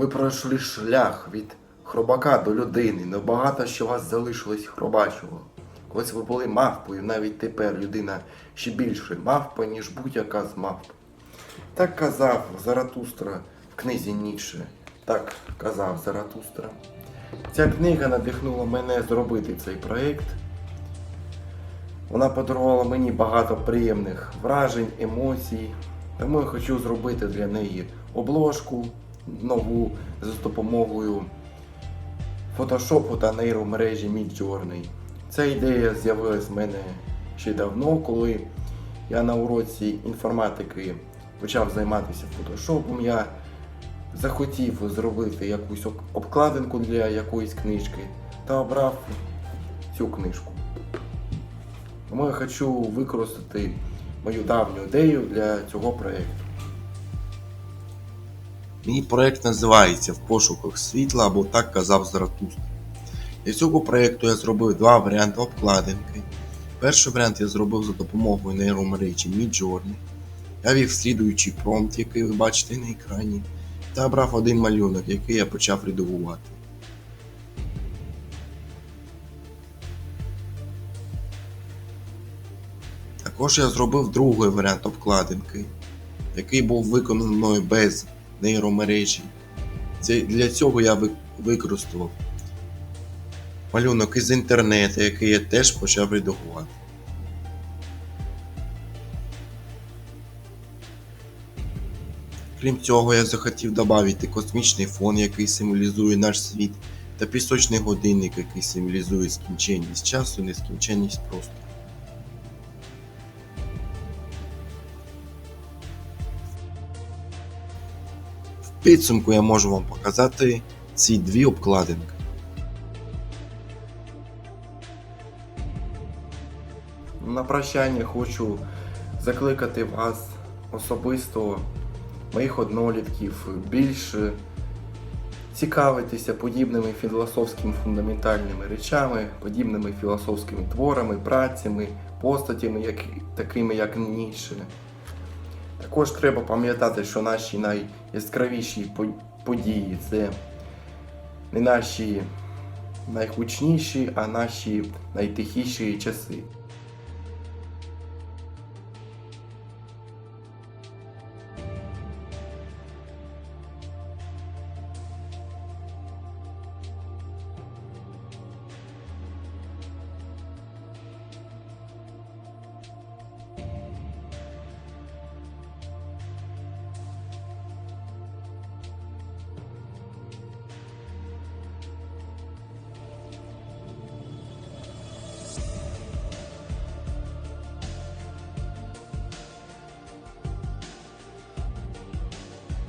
Ви пройшли шлях від хробака до людини, но багато що вас залишилось хробачого. Ось ви були мавпою, навіть тепер людина ще більше мавпа, ніж будь-яка з мавп. Так казав Заратустра в книзі Ніцше. Так казав Заратустра. Ця книга надихнула мене зробити цей проєкт. Вона подарувала мені багато приємних вражень, емоцій. Тому я хочу зробити для неї обложку нову з допомогою фотошопу та нейромережі Midjourney. Ця ідея з'явилась в мене ще давно, коли я на уроці інформатики почав займатися фотошопом. Я захотів зробити якусь обкладинку для якоїсь книжки та обрав цю книжку. Тому я хочу використати мою давню ідею для цього проєкту. Мій проект називається В пошуках світла або так казав Заратустра. Для цього проєкту я зробив два варіанти обкладинки. Перший варіант я зробив за допомогою нейромережі Midjourney. Я вів слідуючий промпт, який ви бачите на екрані, та обрав один малюнок, який я почав редагувати. Також я зробив другий варіант обкладинки, який був виконаний мною без нейромережі. Це, для цього я ви- використовував малюнок із інтернету, який я теж почав редагувати. Крім цього, я захотів додати космічний фон, який символізує наш світ, та пісочний годинник, який символізує скінченність часу нескінченність простору. Підсумку я можу вам показати ці дві обкладинки. На прощання хочу закликати вас особисто, моїх однолітків, більше цікавитися подібними філософськими фундаментальними речами, подібними філософськими творами, працями, постатями, як, такими як Ніцше. Також треба пам'ятати, що наші найяскравіші події це не наші найгучніші, а наші найтихіші часи.